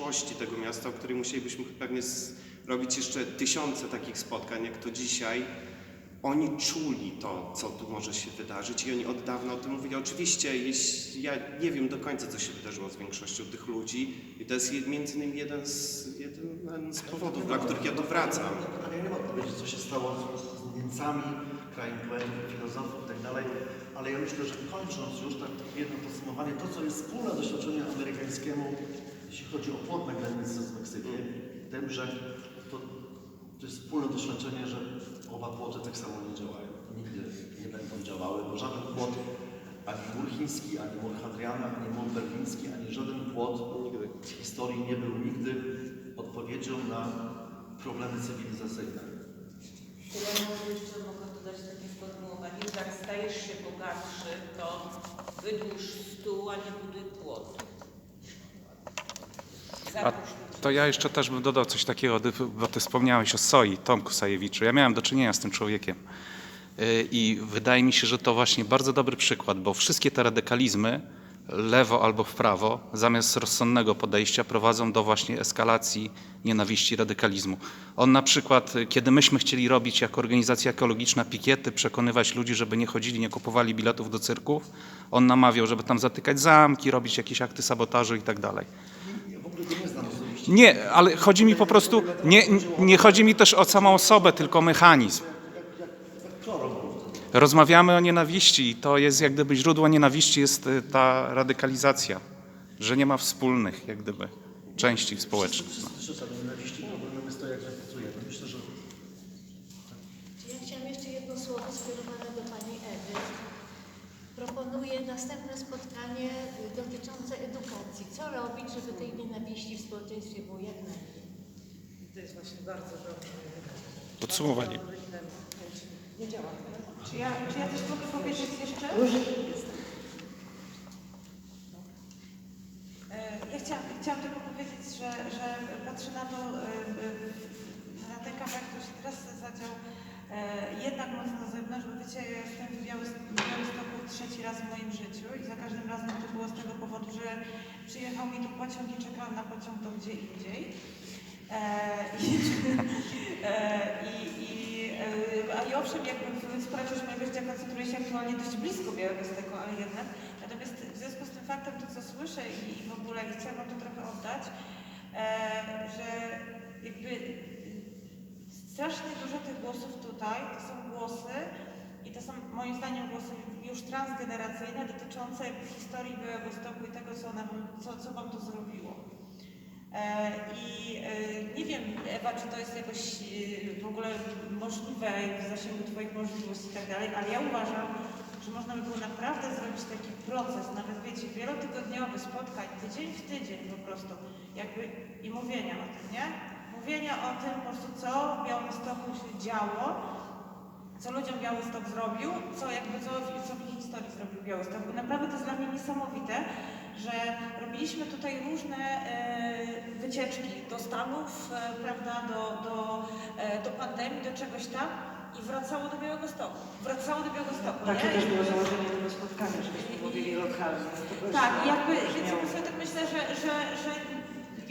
przyszłości tego miasta, o której musielibyśmy pewnie robić jeszcze tysiące takich spotkań, jak to dzisiaj. Oni czuli to, co tu może się wydarzyć i oni od dawna o tym mówili. Oczywiście, jeśli, ja nie wiem do końca, co się wydarzyło z większością tych ludzi i to jest między innymi jeden z, jeden z powodów, dla których ja tu wracam. Ja nie mogę powiedzieć, co się stało z, Niemcami, krajem poetów, filozofów i tak ale ja myślę, że kończąc już tak jedno podsumowanie, to co jest wspólne doświadczeniu amerykańskiemu, jeśli chodzi o płot na granicy z Meksykiem, tym, że to, to jest wspólne doświadczenie, że oba płoty tak samo nie działają. Nigdy nie będą działały, bo żaden płot, ani mur chiński, ani mur Hadriana, ani mur berliński, ani żaden płot w historii nie był nigdy odpowiedzią na problemy cywilizacyjne. Ja może jeszcze mogę dodać takie sformułowanie, że jak stajesz się bogatszy, to wydłuż stół, a nie buduj płotu. A to ja jeszcze też bym dodał coś takiego, bo ty wspomniałeś o Soi, Tomku Sajewiczu. Ja miałem do czynienia z tym człowiekiem. Yy, I wydaje mi się, że to właśnie bardzo dobry przykład, bo wszystkie te radykalizmy, lewo albo w prawo, zamiast rozsądnego podejścia, prowadzą do właśnie eskalacji nienawiści, radykalizmu. On na przykład, y, kiedy myśmy chcieli robić jako organizacja ekologiczna pikiety, przekonywać ludzi, żeby nie chodzili, nie kupowali biletów do cyrków, on namawiał, żeby tam zatykać zamki, robić jakieś akty sabotażu i tak dalej. Ja w ogóle go nie znam osobiście. Nie, ale chodzi mi po prostu, nie, nie chodzi mi też o samą osobę, tylko mechanizm. Rozmawiamy o nienawiści i to jest jak gdyby źródło nienawiści jest y, ta radykalizacja, że nie ma wspólnych jak gdyby części społecznych. No. Wszyscy słyszą nienawiści, problemem jest to, jak pracujemy Ja chciałam jeszcze jedno słowo skierowane do Pani Ewy. Proponuję następne spotkanie y, dotyczące edukacji. Co robić, żeby tej nienawiści w społeczeństwie było jak najmniej? To jest właśnie bardzo dobre. Podsumowanie. Nie działa. Czy ja, czy ja coś mogę powiedzieć jeszcze? E, Ja chciałam, chciałam tylko powiedzieć, że, że patrzę na to, e, e, na ten kawałek, który się teraz zadział, jednak mocno na zewnątrz, bo wiecie, ja jestem w Białys- w Białymstoku trzeci raz w moim życiu i za każdym razem to było z tego powodu, że przyjechał mi tu pociąg i czekałam na pociąg to gdzie indziej. E, i, e, i, e, a i owszem, jakby w już mojego życia koncentruję się aktualnie dość blisko Białegostoku, ale jednak. Natomiast w związku z tym faktem, to co słyszę i, i w ogóle i chcę Wam to trochę oddać, e, że jakby strasznie dużo tych głosów tutaj to są głosy i to są moim zdaniem głosy już transgeneracyjne dotyczące historii Białegostoku i tego, co, ona, wam- co, co Wam to zrobiło. E, I e, nie wiem, Ewa, czy to jest jakoś e, w ogóle możliwe w zasięgu Twoich możliwości i tak dalej, ale ja uważam, że można by było naprawdę zrobić taki proces, nawet wiecie, wielotygodniowy spotkań, tydzień w tydzień po prostu, jakby i mówienia o tym, nie? Mówienia o tym po prostu, co w Białymstoku się działo, co ludziom Białystok zrobił, co jakby co, co w historii zrobił Białystok. Bo naprawdę to jest dla mnie niesamowite, że robiliśmy tutaj różne e, wycieczki do Stanów, e, prawda, do, do, e, do pandemii, do czegoś tam i wracało do Białegostoku. Wracało do Białegostoku, Takie nie? też było założenie tego spotkania, żebyśmy mówili lokalnie. To też Tak, jakby, więc ja sobie tak myślę, że, że, że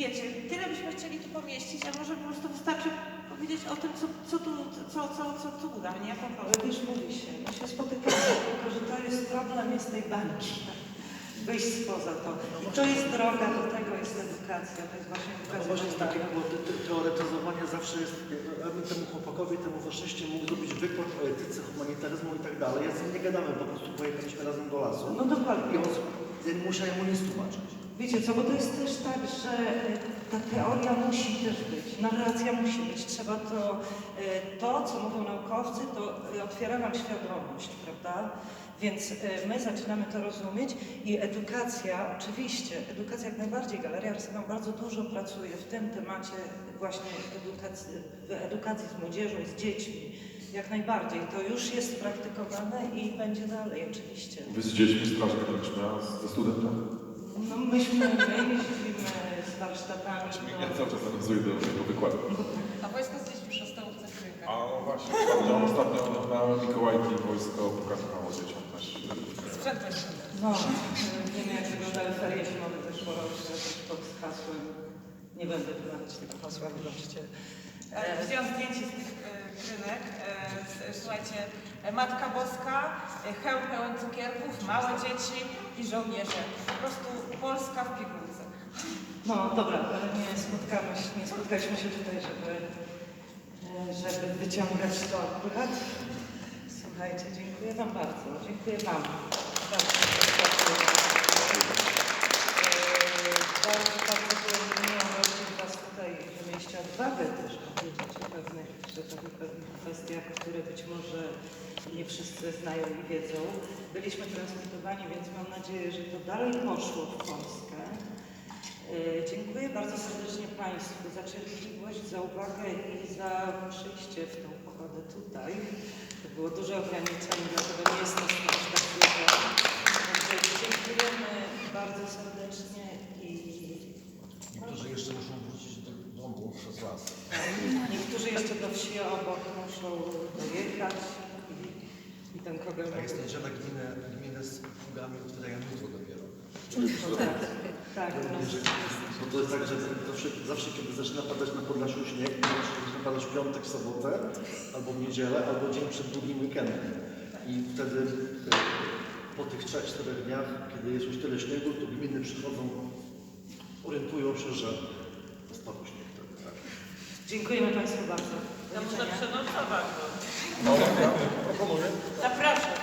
wiecie, tyle byśmy chcieli tu pomieścić, a może po prostu wystarczy powiedzieć o tym, co, co tu, co, co, co tu uda, nie? Po Ale prostu. wiesz, mówi się, my się spotykamy, tylko że to jest problem jest tej bańki. Wyjść spoza to. I to jest droga do tego, jest edukacja, to jest właśnie No edukacja. właśnie jest takie było te, te, teoretyzowanie zawsze jest, ja bym temu chłopakowi, temu faszyście mógł zrobić wykład o etyce, humanitaryzmu i tak dalej. Ja z nim nie gadałem, po prostu pojechaliśmy razem do lasu. No dokładnie. I on, ja nie musiałem mu nic tłumaczyć. Wiecie co, bo to jest też tak, że e, ta teoria musi też być, narracja musi być. Trzeba to, e, to co mówią naukowcy, to otwiera nam świadomość, prawda? Więc e, my zaczynamy to rozumieć i edukacja, oczywiście, edukacja jak najbardziej. Galeria Arsenał bardzo dużo pracuje w tym temacie właśnie edukacji, w edukacji z młodzieżą, z dziećmi. Jak najbardziej. To już jest praktykowane i będzie dalej oczywiście. Wy z dziećmi z- ze studentem. No myśmy, my jeździmy z warsztatami. Ja do- cały czas nawiązuję do tego wykładu. A wojsko z dziećmi szostalówce trójka. A no właśnie, ostatnio, ostatnio na Mikołajki wojsko pokazywało dzieciom też. Sprzęt weźmy. No, wiemy jak wyglądały ferie zimowe zeszłoroczne, też pod hasłem Nie będę wymawiać tego hasła, wybaczcie. E, Wziąłem zdjęcie z tych e, rynek. E, s- słuchajcie, e, Matka Boska, e, hełm pełen cukierków, małe dzieci i żołnierze. Po prostu Polska w pigułce. No dobra, ale nie spotkamy się, nie spotkaliśmy się tutaj, żeby, e, żeby wyciągać to akurat. Słuchajcie, dziękuję Wam bardzo. Dziękuję Wam. Bardzo, e, bardzo, bardzo byłem miło gościć Was tutaj, że mieliście odwagę też powiedzieć o pewnych, że tak, o pewnych kwestiach, które być może nie wszyscy znają i wiedzą. Byliśmy transmitowani, więc mam nadzieję, że to dalej poszło w Polskę. E, Dziękuję bardzo serdecznie Państwu za cierpliwość, za uwagę i za przyjście w tą pogodę tutaj. To było duże ograniczenie, dlatego nie jest to spać tak dużo. Dziękujemy bardzo serdecznie i Niektórzy jeszcze muszą wrócić do domu przez las. niektórzy jeszcze do wsi obok muszą dojechać i, ten program... A jest niedziela gminy, gminy z pługami otwierają jutro dopiero. Tak, tak. no. Bo to jest tak, że zawsze, zawsze kiedy zaczyna padać na Podlasiu śnieg, to zaczyna padać w piątek, w sobotę, albo w niedzielę, albo dzień przed długim weekendem. I wtedy e, po tych trzech, czterech dniach, kiedy jest już tyle śniegu, to gminy przychodzą, orientują się, że spadł śnieg. wtedy, Tak. Dziękujemy Państwu bardzo. To można widzenia. przenocować. No, ja proponuję. Zapraszam.